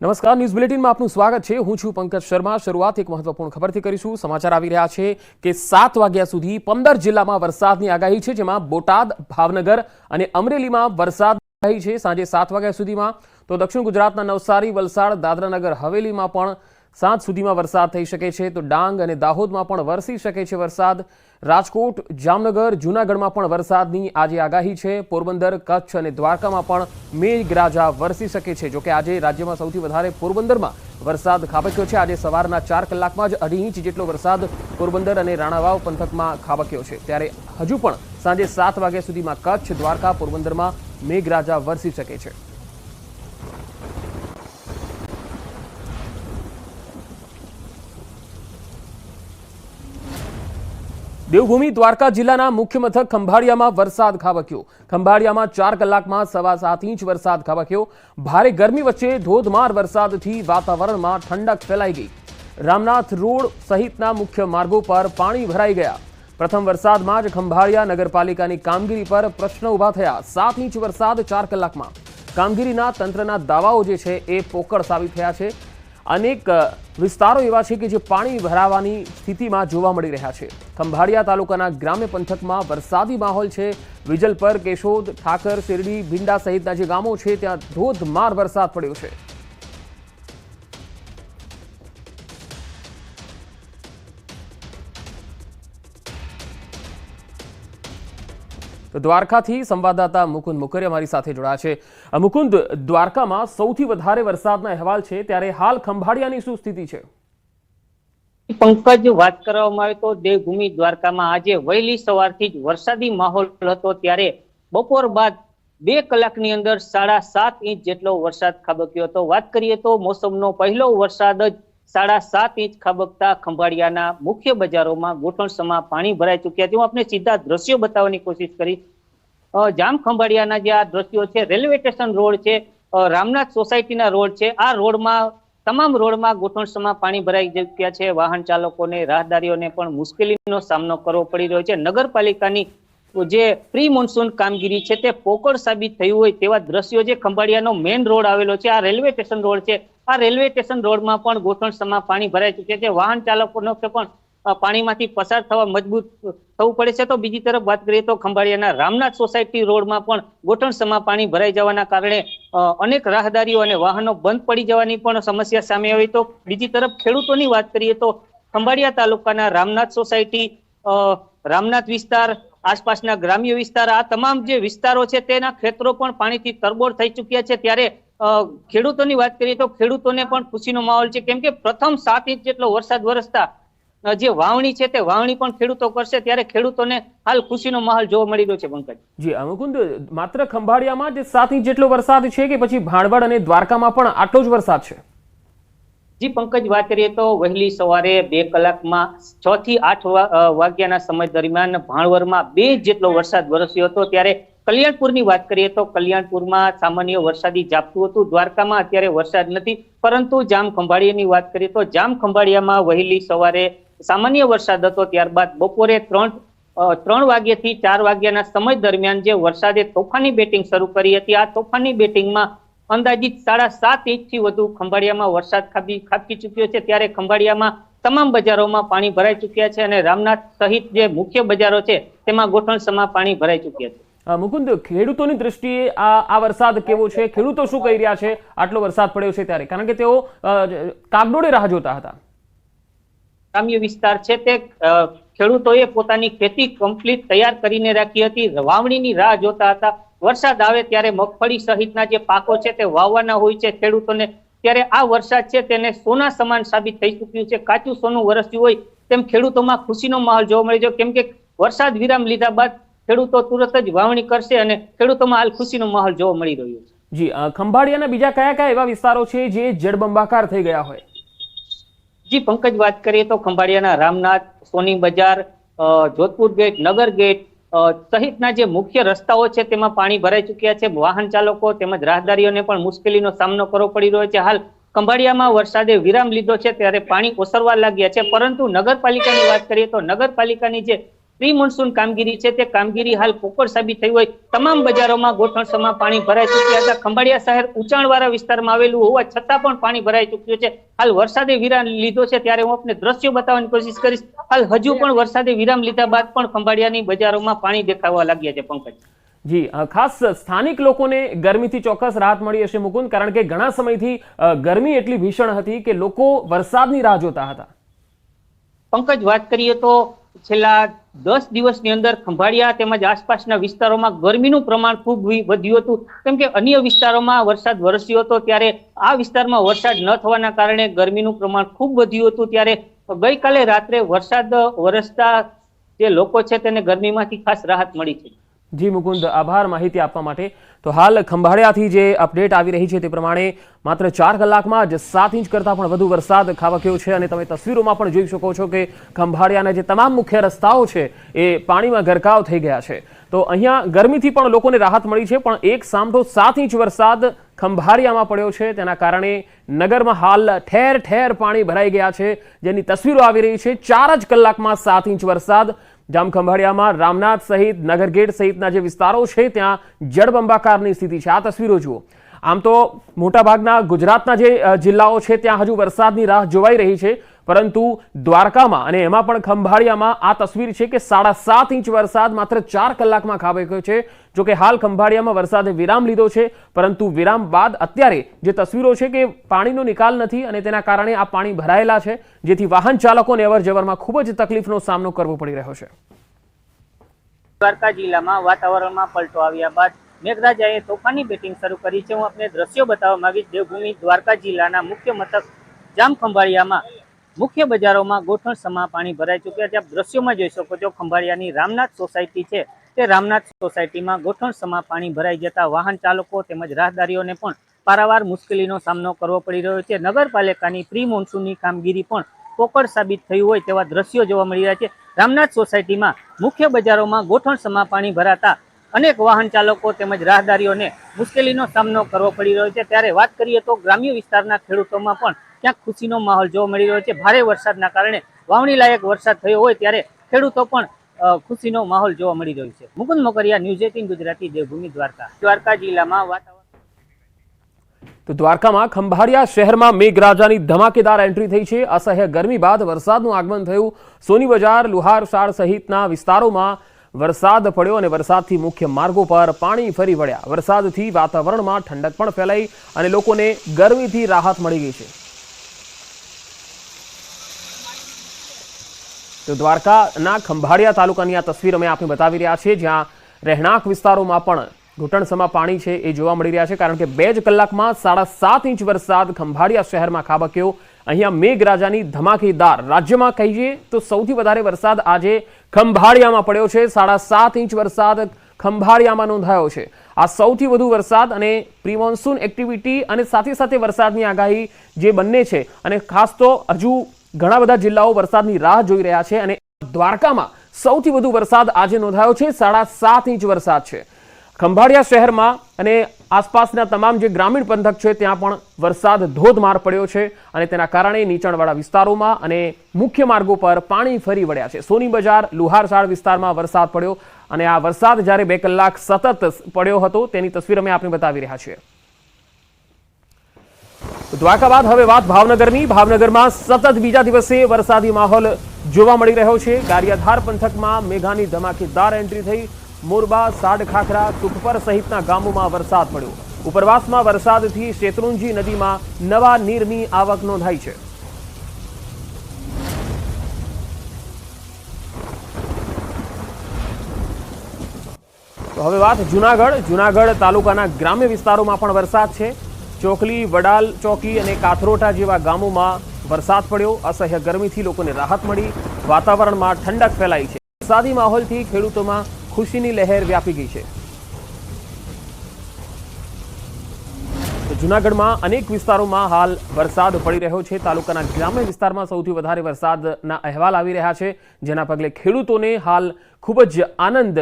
નમસ્કાર, ન્યૂઝ બુલેટિનમાં આપનું સ્વાગત છે. હું છું પંકજ શર્મા. શરૂઆત એક મહત્વપૂર્ણ ખબરથી કરીશું. સમાચાર આવી રહ્યા છે કે સાત વાગ્યા સુધી પંદર જિલ્લામાં વરસાદની આગાહી છે, જેમાં બોટાદ, ભાવનગર અને અમરેલીમાં વરસાદ આગાહી છે સાંજે સાત વાગ્યા સુધીમાં. તો દક્ષિણ ગુજરાતના નવસારી, વલસાડ, દાદરાનગર, હવેલીમાં પણ સાંજ સુધીમાં વરસાદ થઈ શકે છે તો ડાંગ અને દાહોદમાં પણ વરસી શકે છે વરસાદ. રાજકોટ, જામનગર, જૂનાગઢમાં પણ વરસાદની આજે આગાહી છે. પોરબંદર, કચ્છ અને દ્વારકામાં પણ મેઘરાજા વરસી શકે છે. જોકે આજે રાજ્યમાં સૌથી વધારે પોરબંદરમાં વરસાદ ખાબક્યો છે. આજે સવારના ચાર કલાકમાં જ અઢી ઇંચ જેટલો વરસાદ પોરબંદર અને રાણાવાવ પંથકમાં ખાબક્યો છે. ત્યારે હજુ પણ સાંજે સાત વાગ્યા સુધીમાં કચ્છ, દ્વારકા, પોરબંદરમાં મેઘરાજા વરસી શકે છે. દેવભૂમિ દ્વારકા જિલ્લાના મુખ્ય મથક ખંભાળિયામાં વરસાદ ખાબક્યો. ખંભાળિયામાં ચાર કલાકમાં સવા સાત ઇંચ વરસાદ ખાબક્યો. ભારે ગરમી વચ્ચે ધોધમાર વરસાદથી વાતાવરણમાં ઠંડક ફેલાઈ ગઈ. રામનાથ રોડ સહિતના મુખ્ય માર્ગો પર પાણી ભરાઈ ગયા. પ્રથમ વરસાદમાં જ ખંભાળિયા નગરપાલિકાની કામગીરી પર પ્રશ્ન ઊભા થયા. સાત ઇંચ વરસાદ ચાર કલાકમાં. કામગીરીના તંત્રના દાવાઓ જે છે એ પોકળ સાબિત થયા છે. અનેક વિસ્તારો એવા છે કે જે પાણી ભરાવાની સ્થિતિમાં જોવા મળી રહ્યા છે. ખંભાળિયા તાલુકાના ગ્રામ્ય પંથકમાં વરસાદી માહોલ છે. વિજલપર, કેશોદ, ઠાકર, શેરડી, ભીંડા સહિતના જે ગામો છે, ત્યાં ધોધમાર વરસાદ પડ્યો છે. તો દ્વારકાથી સંવાદદાતા મુકુંદ મુકરિયા મારી સાથે જોડાયા છે. મુકુંદ, દ્વારકામાં સૌથી વધારે વરસાદના અહેવાલ છે, ત્યારે હાલ ખંભાળિયાની શું સ્થિતિ છે? પંકજ, વાત કરવામાં આવે તો દેવભૂમિ દ્વારકામાં આજે વહેલી સવારથી જ વરસાદી માહોલ હતો, ત્યારે બપોર બાદ બે કલાકની અંદર સાડા સાત ઇંચ જેટલો વરસાદ ખાબક્યો હતો. વાત કરીએ તો મોસમનો પહેલો વરસાદ જ સાડા સાત ઇંચ ખાબકતા ખંભાળિયાના મુખ્ય બજારોમાં ગોઠણસમાં પાણી ભરાઈ ચૂક્યા છે. હું આપને સીધા દ્રશ્યો બતાવવાની કોશિશ કરી જામ ખંભાળિયાના જે આ દ્રશ્યો છે, રેલવે સ્ટેશન રોડ છે રામનાથ સોસાયટીના રોડ છે, આ રોડમાં, તમામ રોડમાં ગોઠણસમાં પાણી ભરાઈ ચૂક્યા છે. વાહન ચાલકોને, રાહદારીઓને પણ મુશ્કેલીનો સામનો કરવો પડી રહ્યો છે. નગરપાલિકાની જે પ્રી મોન્સૂન કામગીરી છે તે પોકળ સાબિત થયું હોય તેવા દ્રશ્યો જે ખંભાળિયાનો મેઇન રોડ આવેલો છે. આ રેલવે સ્ટેશન રોડ છે. આ રેલવે સ્ટેશન રોડમાં પણ ગોઠણસમાં પાણી ભરાઈ ચૂક્યા છે. વાહન ચાલકોનો પણ પાણીમાંથી પસાર થવા મજબૂત થવું પડે છે. તો બીજી તરફ વાત કરીએ તો ખંભાળિયાના રામનાથ સોસાયટી રોડમાં પણ ગોઠણસમાં પાણી ભરાઈ જવાના કારણે અનેક રાહદારીઓ અને વાહનો બંધ પડી જવાની પણ સમસ્યા સામે આવી. તો બીજી તરફ ખેડૂતોની વાત કરીએ તો ખંભાળિયા તાલુકાના રામનાથ સોસાયટી રામનાથ વિસ્તાર, આસપાસના ગ્રામ્ય વિસ્તાર, આ તમામ જે વિસ્તારો છે તેના ખેતરો પણ પાણીથી તરબોળ થઈ ચૂક્યા છે. ત્યારે ખેડૂતોની વાત કરીએ તો ખેડૂતોને પણ ખુશીનો માહોલ છે. કેમ કે પ્રથમ સાત ઇંચ જેટલો વરસાદ વરસતા જે વાવણી છે તે વાવણી પણ ખેડૂતો કરશે ત્યારે ખેડૂતોને હાલ ખુશીનો માહોલ જોવા મળી રહ્યો છે પંકજ. જી અ, માત્ર ખંભાળિયામાં જ સાત ઇંચ જેટલો વરસાદ છે કે પછી ભાણવડ અને દ્વારકામાં પણ આટલો જ વરસાદ છે? જી પંકજ વાત કરીએ તો વહેલી સવારે બે કલાકમાં છ થી આઠ વાગ્યાના સમય દરમિયાન ભાણવરમાં બે જેટલો વરસાદ વરસ્યો હતો. ત્યારે કલ્યાણપુરની વાત કરીએ તો કલ્યાણપુરમાં સામાન્ય વરસાદી ઝાપટું હતું. દ્વારકામાં અત્યારે વરસાદ નથી, પરંતુ જામ ખંભાળિયાની વાત કરીએ તો જામ ખંભાળિયામાં વહેલી સવારે સામાન્ય વરસાદ હતો. ત્યારબાદ બપોરે ત્રણ ત્રણ વાગ્યાથી ચાર વાગ્યાના સમય દરમિયાન જે વરસાદે તોફાની બેટિંગ શરૂ કરી હતી, આ તોફાની બેટિંગમાં અંદાજિત સાડા સાત ઇંચથી વધુ ખંભાળિયામાં વરસાદ ખાબી, ખાબકી ચૂક્યો છે. ત્યારે ખંભાળિયામાં તમામ બજારોમાં પાણી ભરાઈ ચૂક્યા છે અને રામનાથ સહિત જે મુખ્ય બજારો છે, તેમાં ગોઠણસમાં પાણી ભરાઈ ચૂક્યા છે. મુકુંદ, ખેડૂતોની દ્રષ્ટિએ આ વરસાદ કેવો છે? ખેડૂતો શું કહી રહ્યા છે? આટલો વરસાદ પડ્યો છે ત્યારે. કારણ કે તેઓ કાગડોળે રાહ જોતા હતા. ગ્રામ્ય વિસ્તાર છે તે ખેડૂતોએ પોતાની ખેતી કમ્પ્લીટ તૈયાર કરીને રાખી હતી. વાવણીની રાહ જોતા હતા. વરસાદ આવે ત્યારે મગફળી સહિતના જે પાકો છે તે વાવવાના હોય છે ખેડૂતોને. ત્યારે આ વરસાદ છે તેને સોના સમાન સાબિત થઈ ચૂક્યું છે. કાચું સોનું વરસ્યું હોય તેમ ખેડૂતોમાં ખુશીનો માહોલ જોવા મળે છે. કેમ કે વરસાદ વિરામ લીધા બાદ ખેડૂતો તુરત જ વાવણી કરશે અને ખેડૂતોમાં હાલ ખુશીનો માહોલ જોવા મળી રહ્યો છે. જી અ, ખંભાળિયાના બીજા કયા કયા એવા વિસ્તારો છે જે જળબંબાકાર થઈ ગયા હોય? જી પંકજ વાત કરીએ તો ખંભાળિયાના રામનાથ સોની બજાર જોધપુર ગેટ નગર ગેટ સહિતના જે મુખ્ય રસ્તાઓ છે તેમાં પાણી ભરાઈ ચૂક્યા છે. વાહન ચાલકો તેમજ રાહદારીઓને પણ મુશ્કેલીનો સામનો કરવો પડી રહ્યો છે. હાલ ખંભાળિયામાં વરસાદે વિરામ લીધો છે ત્યારે પાણી ઓસરવા લાગ્યા છે. પરંતુ નગરપાલિકાની વાત કરીએ તો નગરપાલિકાની જે પ્રી મોન્સૂન કામગીરી છે તે કામગીરી હાલ પોકળ સાબિત થઈ હોય. તમામ બજારોમાં ગોઠણસમાં પાણી ભરાઈ ચૂક્યા હતા. ખંભાળિયા શહેર ઊંચાણવાળા વિસ્તારમાં આવેલું હોવા છતાં પણ પાણી ભરાઈ ચૂક્યું છે. હાલ વરસાદે વિરામ લીધો છે ત્યારે હું આપને દ્રશ્યો બતાવવાની કોશિશ કરીશ. હાલ હજુ પણ વરસાદે વિરામ લીધા બાદ પણ ખંભાળિયાની બજારોમાં પાણી દેખાવા લાગ્યા છે પંકજ. જી ખાસ સ્થાનિક લોકોને ગરમીથી ચોક્કસ રાહત મળી હશે મુકુંદ કારણ કે ઘણા સમયથી ગરમી એટલી ભીષણ હતી કે લોકો વરસાદની રાહ જોતા હતા. પંકજ વાત કરીએ તો છેલ્લા દસ દિવસની અંદર ખંભાળિયા તેમજ આસપાસના વિસ્તારોમાં ગરમીનું પ્રમાણ ખૂબ વધ્યું હતું. કેમ કે અન્ય વિસ્તારોમાં વરસાદ વરસ્યો હતો, ત્યારે આ વિસ્તારમાં વરસાદ ન થવાના કારણે ગરમીનું પ્રમાણ ખૂબ વધ્યું હતું. ત્યારે ગઈકાલે રાત્રે વરસાદ વરસતા જે લોકો છે તેને ગરમીમાંથી ખાસ રાહત મળી છે. જી મુકુંદ, આભાર માહિતી આપવા માટે. તો હાલ ખંભાળિયાથી જે અપડેટ આવી રહી છે તે પ્રમાણે માત્ર ચાર કલાકમાં જ સાત ઇંચ કરતાં પણ વધુ વરસાદ ખાબક્યો છે અને તમે તસવીરોમાં પણ જોઈ શકો છો કે ખંભાળિયાના જે તમામ મુખ્ય રસ્તાઓ છે એ પાણીમાં ગરકાવ થઈ ગયા છે. તો અહીંયા ગરમીથી પણ લોકોને રાહત મળી છે, પણ એક સામટો સાત ઇંચ વરસાદ ખંભાળિયામાં પડ્યો છે. તેના કારણે નગરમાં હાલ ઠેર ઠેર પાણી ભરાઈ ગયા છે. જેની તસવીરો આવી રહી છે, ચાર જ કલાકમાં સાત ઇંચ વરસાદ જામખંભાળિયામાં રામનાથ સહિત નગરગેટ સહિતના જે વિસ્તારો છે, ત્યાં જળબંબાકારની સ્થિતિ છે. આ તસવીરો જુઓ. આમ તો મોટાભાગના ગુજરાતના જે જિલ્લાઓ છે, ત્યાં હજુ વરસાદની રાહ જોવાઈ રહી છે. પરંતુ દ્વારકામાં અને એમાં પણ ખંભાળિયામાં આ તસવીર છે કે સાડા સાત ઇંચ વરસાદ માત્ર ચાર કલાકમાં ખાબક્યો છે. જો કે હાલ ખંભાળિયામાં વરસાદે વિરામ લીધો છે, પરંતુ વિરામ બાદ અત્યારે જે તસવીરો છે કે પાણીનો નિકાલ નથી અને તેના કારણે આ પાણી ભરાયેલા છે, જેથી વાહન ચાલકોને અવર જવરમાં ખૂબ જ તકલીફનો સામનો કરવો પડી રહ્યો છે. દ્વારકા જિલ્લામાં વાતાવરણમાં પલટો આવ્યા બાદ મેઘરાજાએ તોફાની બેટિંગ શરૂ કરી છે. હું આપને દ્રશ્યો બતાવવા માંગીશ. દેવભૂમિ દ્વારકા જિલ્લાના મુખ્ય મથક જામ ખંભાળિયામાં મુખ્ય બજારોમાં ગોઠણ સમા પાણી ભરાઈ ચૂક્યા છે. આપ દ્રશ્યોમાં જોઈ શકો છો, ખંભાળિયાની રામનાથ સોસાયટી છે. તે રામનાથ સોસાયટીમાં ગોઠણ સમા પાણી ભરાઈ જતા વાહન ચાલકો તેમજ રાહદારીઓને પણ પારાવાર મુશ્કેલીનો સામનો કરવો પડી રહ્યો છે. નગરપાલિકાની પ્રી મોન્સૂનની કામગીરી પણ પોકળ સાબિત થયું હોય તેવા દ્રશ્યો જોવા મળી રહ્યા છે. રામનાથ સોસાયટીમાં મુખ્ય બજારોમાં ગોઠણ સમા પાણી ભરાતા અનેક વાહન ચાલકો તેમજ રાહદારીઓને મુશ્કેલીનો સામનો કરવો પડી રહ્યો છે. ત્યારે વાત કરીએ તો ગ્રામ્ય વિસ્તારના ખેડૂતોમાં પણ ક્યાંક ખુશીનો માહોલ જોવા મળી રહ્યો છે. ભારે વરસાદના કારણે વાવણી લાયક વરસાદ થયો હોય ત્યારે ખેડૂતો પણ ખુશીનો માહોલ જોવા મળી રહ્યો છે. Mukund Mokariya, news eighteen, Gujarati, Devbhumi, Dwarka. Dwarka જિલ્લામાં વાતાવરણ તો દ્વારકામાં ખંભાળિયા શહેરમાં મેઘરાજાની ધમાકેદાર એન્ટ્રી થઈ છે. અસહ્ય ગરમી બાદ વરસાદનું આગમન થયું. સોની બજાર લુહારશાળ સહિતના વિસ્તારોમાં વરસાદ પડ્યો અને વરસાદથી મુખ્ય માર્ગો પર પાણી ફરી વળ્યા. વરસાદથી વાતાવરણમાં ઠંડક પણ ફેલાઈ અને લોકોને ગરમીથી રાહત મળી ગઈ છે. તો દ્વારકાના ખંભાળિયા તાલુકાની આ તસવીર અમે આપને બતાવી રહ્યા છીએ. જ્યાં રહેણાંક વિસ્તારોમાં પણ ઘૂંટણસમાં પાણી છે એ જોવા મળી રહ્યા છે, કારણ કે બે જ કલાકમાં સાડા સાત ઇંચ વરસાદ ખંભાળિયા શહેરમાં ખાબક્યો. અહીંયા મેઘરાજાની ધમાકેદાર, રાજ્યમાં કહીએ તો સૌથી વધારે વરસાદ આજે ખંભાળિયામાં પડ્યો છે. સાડા સાત ઇંચ વરસાદ ખંભાળિયામાં નોંધાયો છે. આ સૌથી વધુ વરસાદ અને પ્રિમોન્સૂન એક્ટિવિટી અને સાથે સાથે વરસાદની આગાહી જે બંને છે. અને ખાસ તો હજુ ઘણા બધા જિલ્લાઓ વરસાદની રાહ જોઈ રહ્યા છે અને દ્વારકામાં સૌથી વધુ વરસાદ આજે નોંધાયો છે. સાડા સાત ઇંચ વરસાદ છે. ખંભાળિયા શહેરમાં અને આસપાસના તમામ જે ગ્રામીણ પંથક છે, ત્યાં પણ વરસાદ ધોધમાર પડ્યો છે અને તેના કારણે નીચાણવાળા વિસ્તારોમાં અને મુખ્ય માર્ગો પર પાણી ફરી વળ્યા છે. સોની બજાર લુહારસાળ વિસ્તારમાં વરસાદ પડ્યો અને આ વરસાદ જ્યારે બે કલાક સતત પડ્યો હતો, તેની તસવીર અમે આપને બતાવી રહ્યા છીએ. દ્વારકા બાદ હવે વાત ભાવનગરની. ભાવનગરમાં સતત બીજા દિવસે વરસાદી માહોલ જોવા મળી રહ્યો છે. ગારિયાધાર પંથકમાં મેઘાની ધમાકેદાર એન્ટ્રી થઈ. મોરબા સાડખાખરા સુખપર સહિતના ગામોમાં વરસાદ પડ્યો. ઉપરવાસમાં વરસાદથી શેત્રુંજી નદીમાં નવા નીરની આવક નોંધાઈ છે. હવે વાત જુનાગઢ. જુનાગઢ તાલુકાના ગ્રામ્ય વિસ્તારોમાં પણ વરસાદ છે. ચોકલી વડાલ, ચોકી અને કાથરોટા જેવા ગામોમાં વરસાદ પડ્યો. અસહ્ય ગરમીથી લોકોને રાહત મળી. વાતાવરણમાં ઠંડક ફેલાઈ છે. વરસાદી માહોલથી ખેડૂતોમાં ખુશીની લહેર વ્યાપી ગઈ છે. જુનાગઢમાં અનેક વિસ્તારોમાં હાલ વરસાદ પડી રહ્યો છે. તાલુકાના ગ્રામ્ય વિસ્તારમાં સૌથી વધારે વરસાદના અહેવાલ આવી રહ્યા છે, જેના પગલે ખેડૂતોને હાલ ખૂબ જ આનંદ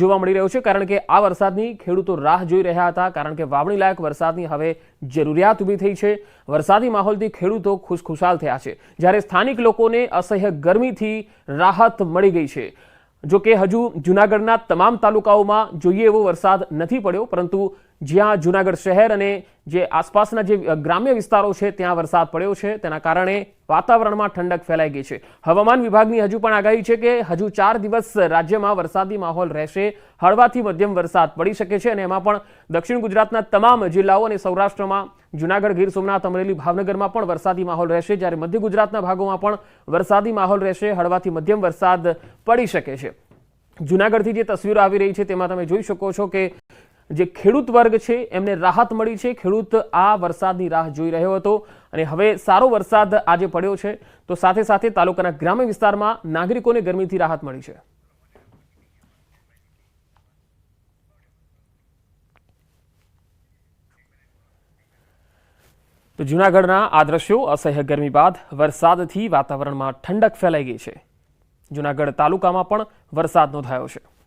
જોવા મળી રહ્યો છે, કારણ કે આ વરસાદની ખેડૂતો રાહ જોઈ રહ્યા હતા, કારણ કે વાવણી લાયક વરસાદની હવે જરૂરિયાત ઊભી થઈ છે. વરસાદી માહોલથી ખેડૂતો ખુશખુશાલ થયા છે. જ્યારે સ્થાનિક લોકોને અસહ્ય ગરમીથી રાહત મળી ગઈ છે. જો કે હજુ જૂનાગઢના તમામ તાલુકાઓમાં જોઈએ એવો વરસાદ નથી પડ્યો, પરંતુ જ્યાં જૂનાગઢ શહેર અને જે આસપાસના જે ગ્રામ્ય વિસ્તારો છે, ત્યાં વરસાદ પડ્યો છે. તેના કારણે વાતાવરણમાં ઠંડક ફેલાઈ ગઈ છે. હવામાન વિભાગની હજુ પણ આગાહી છે કે હજુ ચાર દિવસ રાજ્યમાં વરસાદી માહોલ રહેશે. હળવાથી મધ્યમ વરસાદ પડી શકે છે અને એમાં પણ દક્ષિણ ગુજરાતના તમામ જિલ્લાઓ અને સૌરાષ્ટ્રમાં જૂનાગઢ, ગીર સોમનાથ, અમરેલી, ભાવનગરમાં પણ વરસાદી માહોલ રહેશે. જ્યારે મધ્ય ગુજરાતના ભાગોમાં પણ વરસાદી માહોલ રહેશે. હળવાથી મધ્યમ વરસાદ પડી શકે છે. જૂનાગઢથી જે તસવીરો આવી રહી છે, તેમાં તમે જોઈ શકો છો કે જે ખેડૂત વર્ગ છે, એમને રાહત મળી છે. ખેડૂત આ વરસાદની રાહ જોઈ રહ્યો હતો અને હવે સારો વરસાદ આજે પડ્યો છે. તો સાથે સાથે તાલુકાના ગ્રામ્ય વિસ્તારમાં નાગરિકોને ગરમીથી રાહત મળી છે. તો જૂનાગઢના આ દ્રશ્યો અસહ્ય ગરમી બાદ વરસાદથી વાતાવરણમાં ઠંડક ફેલાઈ ગઈ છે. જૂનાગઢ તાલુકામાં પણ વરસાદ નોંધાયો છે.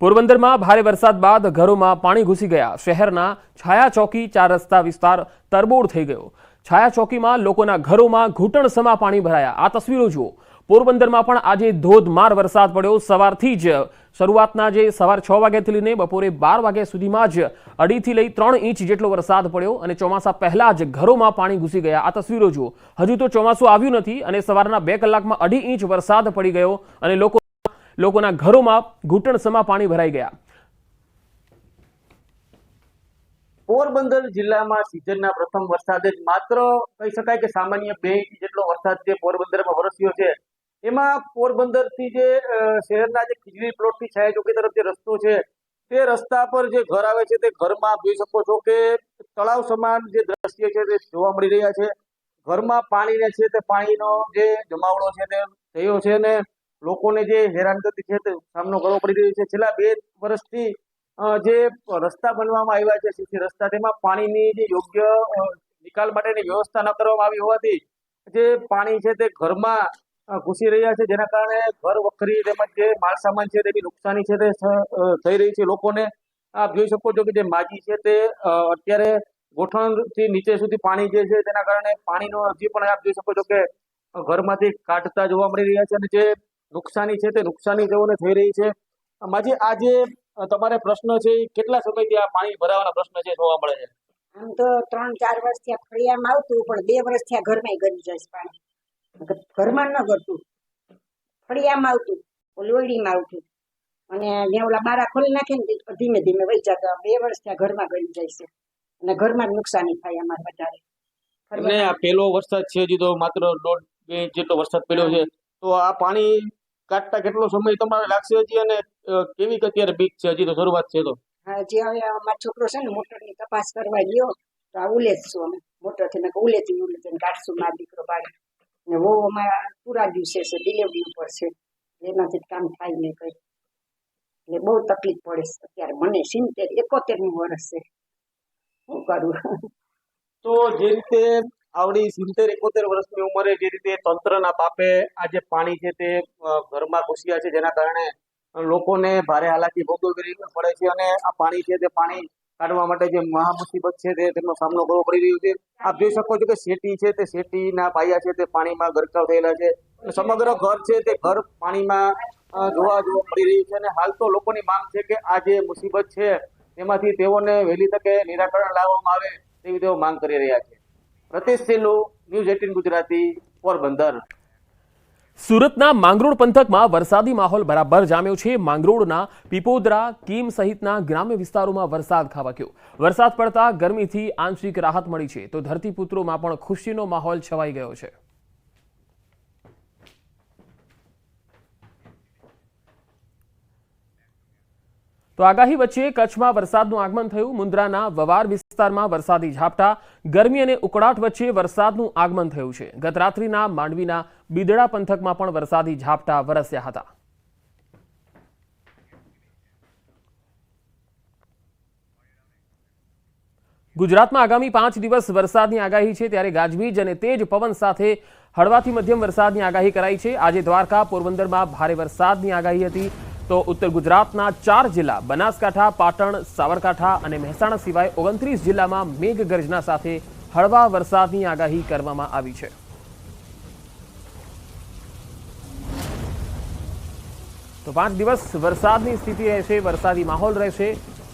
પોરબંદરમાં ભારે વરસાદ બાદ ઘરોમાં પાણી ઘૂસી ગયા. શહેરના છાયા ચોકી ચાર રસ્તા વિસ્તાર તરબોળ થઈ ગયો. છાયા ચોકીમાં લોકોના ઘરોમાં ઘૂંટણસમા પાણી ભરાયા. આ તસવીરો જુઓ. પોરબંદરમાં પણ આજે ધોધમાર વરસાદ પડ્યો. સવારથી જ શરૂઆતના જે સવાર છ વાગ્યાથી લઈને બપોરે બાર વાગ્યા સુધીમાં જ અઢીથી લઈ ત્રણ ઇંચ જેટલો વરસાદ પડ્યો અને ચોમાસા પહેલા જ ઘરોમાં પાણી ઘૂસી ગયા. આ તસવીરો જુઓ. હજુ તો ચોમાસું આવ્યું નથી અને સવારના બે કલાકમાં અઢી ઇંચ વરસાદ પડી ગયો અને લોકો લોકોના ઘરોમાં ઘૂંટણસમા પાણી ભરાઈ ગયા. પોરબંદર જિલ્લામાં સિઝનના પ્રથમ વરસાદે જ માત્ર કહી શકાય કે સામાન્ય બે ઇંચ જેટલો વરસાદ જે પોરબંદરમાં વરસ્યો છે. એમાં પોરબંદરથી જે શહેરના જે ખીજડી પ્લોટથી છાયા ચોકી તરફ જે રસ્તો છે, તે રસ્તા પર જે ઘર આવે છે તે ઘરમાં જોઈ શકો છો કે તળાવ સમાન જે દ્રશ્ય છે તે જોવા મળી રહ્યા છે. ઘરમાં પાણીને છે તે પાણીનો જે જમાવડો છે તે થયો છે અને લોકોને જે હેરાનગતિ છે તે સામનો કરવો પડી રહ્યો છે. છેલ્લા બે વર્ષથી જે રસ્તા બનવામાં આવ્યા છે, સીસી રસ્તા, તેમાં પાણીની જે યોગ્ય નિકાલ માટેની વ્યવસ્થા ન કરવામાં આવી હોવાથી જે પાણી છે તે ઘરમાં ઘૂસી રહ્યા છે. જેના કારણે ઘર વખરી તેમજ જે માલ સામાન છે તેની નુકસાની છે તે થઈ રહી છે. લોકોને આપ જોઈ શકો છો કે જે માજી છે તે અત્યારે ગોઠણથી નીચે સુધી પાણી જે છે તેના કારણે પાણીનો હજી પણ આપ જોઈ શકો છો કે ઘરમાંથી કાઢતા જોવા મળી રહ્યા છે અને જે નુકસાની છે તે નુકસાની તેઓને થઈ રહી છે. માજી આ જે તમારે પ્રશ્ન છે એ કેટલા સમયથી આ પાણી ભરાવાના પ્રશ્ન છે જોવા મળે છે? આમ તો ત્રણ ચાર વર્ષ થયા ફળિયામાં આવતું પણ બે વર્ષ ત્યાં ઘરમાં ગરી જાય છે પાણી. ઘરમાં ન ગરતું. ફળિયામાં આવતું લોહીડીમાં આવતું. અને જ્યાં ઓલા બારા ખોલી નાખે ને ધીમે ધીમે વહી જતા બે વર્ષ ત્યાં ઘરમાં ગરી જાય છે. અને ઘરમાં નુકસાની થાય અમારે વધારે. અને આ પેલો વરસાદ છે હજી તો માત્ર દોઢ બે જેટલો વરસાદ પડ્યો છે. તો આ પાણી કાઢતા કેટલો સમય તમારે લાગશે હજી અને કેવી અત્યારે બીક છે હજી તો શરૂઆત છે તો? હા જે હવે અમારો છોકરો છે ને મોટરની તપાસ કરવા ગયો તો આ ઉલેચશું અમે. મોટરથી મેં ઉલેચી ને કાઢશું મારો દીકરો બાળી ને વહુ અમારા પૂરા દિવસે છે ડિલેવરી ઉપર છે. એનાથી કામ થાય નહીં કઈ. એટલે બહુ તકલીફ પડે છે અત્યારે. મને સિત્તેર એકોતેરનું વર્ષ છે. શું કરું? તો જે રીતે આવડી સિત્તેર, એકોતેર વર્ષની ઉંમરે જે રીતે તંત્રના પાપે આ જે પાણી છે તે ઘરમાં ઘૂસ્યા છે, જેના કારણે લોકોને ભારે હાલાકી ભોગવવી પડે છે અને આ પાણી છે તે પાણી કાઢવા માટે જે મહા મુસીબત છે તે તેનો સામનો કરવો પડી રહ્યો છે. આપ જોઈ શકો છો કે શેટી છે તે શેટીના પાયા છે તે પાણીમાં ગરકાવ થયેલા છે. સમગ્ર ઘર છે તે ઘર પાણીમાં જોવા જોવા પડી રહ્યું છે અને હાલ તો લોકોની માંગ છે કે આ જે મુસીબત છે તેમાંથી તેઓને વહેલી તકે નિરાકરણ લાવવામાં આવે તેવી તેઓ માંગ કરી રહ્યા છે. પ્રતિશ સેલુ ન્યૂઝ ગુજરાતી પોરબંદર. સુરતના માંગરોળ પંથકમાં વરસાદી માહોલ બરાબર જામ્યો છે. માંગરોળના પીપોદરા, કીમ સહિતના ગ્રામ્ય વિસ્તારોમાં વરસાદ ખાબક્યો. વરસાદ પડતા ગરમીથી આંશિક રાહત મળી છે. તો ધરતીપુત્રોમાં પણ ખુશીનો માહોલ છવાઈ ગયો છે. તો આગાહી વચ્ચે કચ્છમાં વરસાદનું આગમન થયું. મુન્દ્રાના વવાર વિસ્તારમાં વરસાદી ઝાપટા. ગરમી અને ઉકળાટ વચ્ચે વરસાદનું આગમન થયું છે. ગતરાત્રિના માંડવીના બિદડા પંથકમાં પણ વરસાદી ઝાપટા વરસ્યા હતા. ગુજરાતમાં આગામી પાંચ દિવસ વરસાદની આગાહી છે. ત્યારે ગાજવીજ અને તેજ પવન સાથે હળવાથી મધ્યમ વરસાદની આગાહી કરાઈ છે. આજે દ્વારકા, પોરબંદરમાં ભારે વરસાદની આગાહી હતી. તો ઉત્તર ગુજરાતના ચાર જિલ્લા, બનાસકાંઠા, પાટણ, સાબરકાંઠા અને મહેસાણા સિવાય ઓગણત્રીસ જિલ્લામાં મેઘગર્જના સાથે હળવા વરસાદની આગાહી કરવામાં આવી છે. તો પાંચ દિવસ વરસાદની સ્થિતિ રહેશે, વરસાદી માહોલ રહેશે.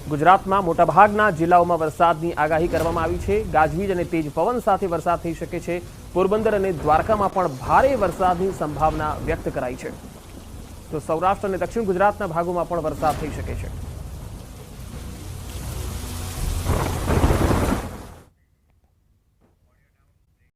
ગુજરાતમાં મોટાભાગના જિલ્લાઓમાં વરસાદની આગાહી કરવામાં આવી છે. ગાજવીજ અને તેજ પવન સાથે વરસાદ થઈ શકે છે. પોરબંદર અને દ્વારકામાં પણ ભારે વરસાદની સંભાવના વ્યક્ત કરાઈ છે. તો સૌરાષ્ટ્ર અને દક્ષિણ ગુજરાતના ભાગોમાં પણ વરસાદ થઈ શકે છે.